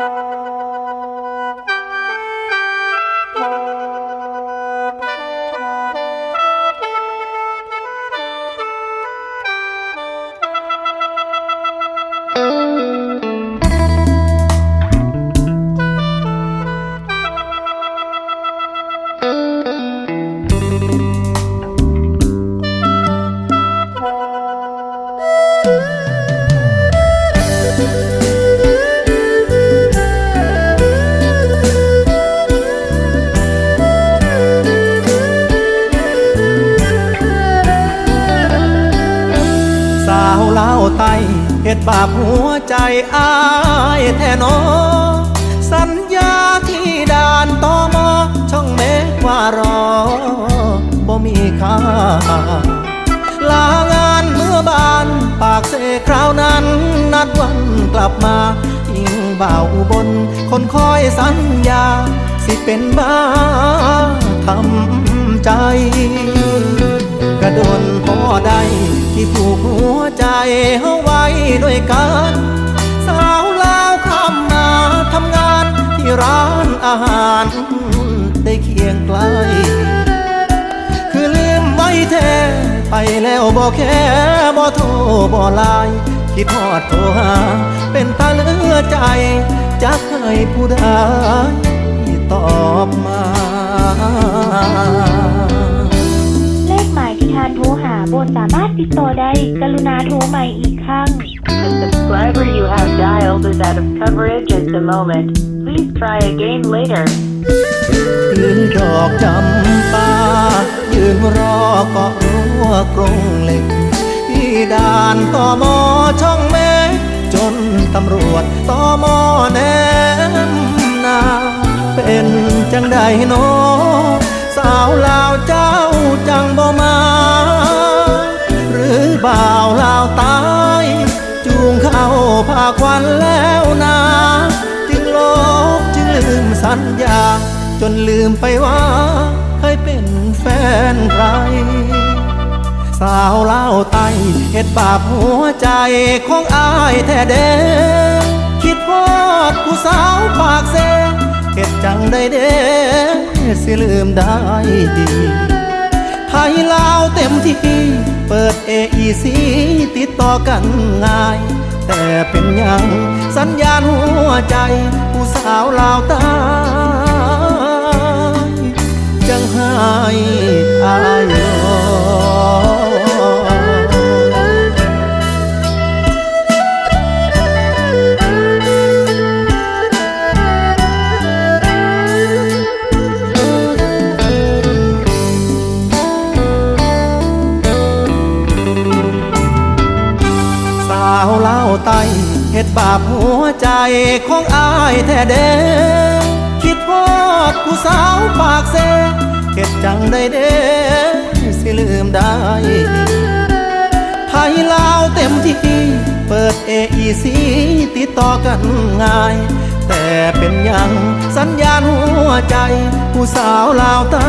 ส ฮ็ดบาปหัวใจอายแท้นอ สัญญาที่ด่านตอมอช่องเมฆว่ารอบ่มีค่าลางานเมื่อบานปากเสคราวนั้น นัดวันกลับมาทิ้งบ่าวอุบนคนคอยสัญญา สิเป็นบ้าทำใจ กระโดน พอได้ที่ผูกหัวใจเฮาไว้ด้วยกัน สาวลาวข้ามมาทำงานที่ร้านอาหารได้เคียงไกล คือลืมไว้แท้ไปแล้วบอกแค่บ่โทรบ่ไลน์คิดฮอดโทรหา เป็นตาเลือใจจักให้ผู้ใดตอบมา สามารถติดต่อได้กรุณาโทรใหม่อีกครั้ง The subscriber you have dialed is out of coverage at the moment. Please try again later. ยืนดอกจำปายืนรอเกาะรั้วกรงเหล็ก ที่ด่านต่อมอช่องเมฆจนตำรวจต่อมอแนมนา เป็นจังใดโนอสาวลาวเจ้า สัญญา จนลืมไปว่า เคยเป็นแฟนใคร สาวเล่าวไตเฮ็ดบาปหัวใจของอายแท้เด้คิดพอดผู้สาวปากเซเฮ็ดจังได้เด้สิลืมได้ดีไทยลาวเต็มที่ เปิด AEC ติดต่อกันง่าย แต่เป็นยังสัญญาณหัวใจ สาวลาวใตายจังให้อายรอสาวเล่าวไต เฮ็ดบาปหัวใจของอายแท้เด้คิดพอดผู้สาวปากเซเฮ็ดจังได้เด้สิลืมได้ไทยลาวเต็มที่เปิด AEC ติดต่อกันง่าย แต่เป็นยังสัญญาณหัวใจ ผู้สาวลาวตา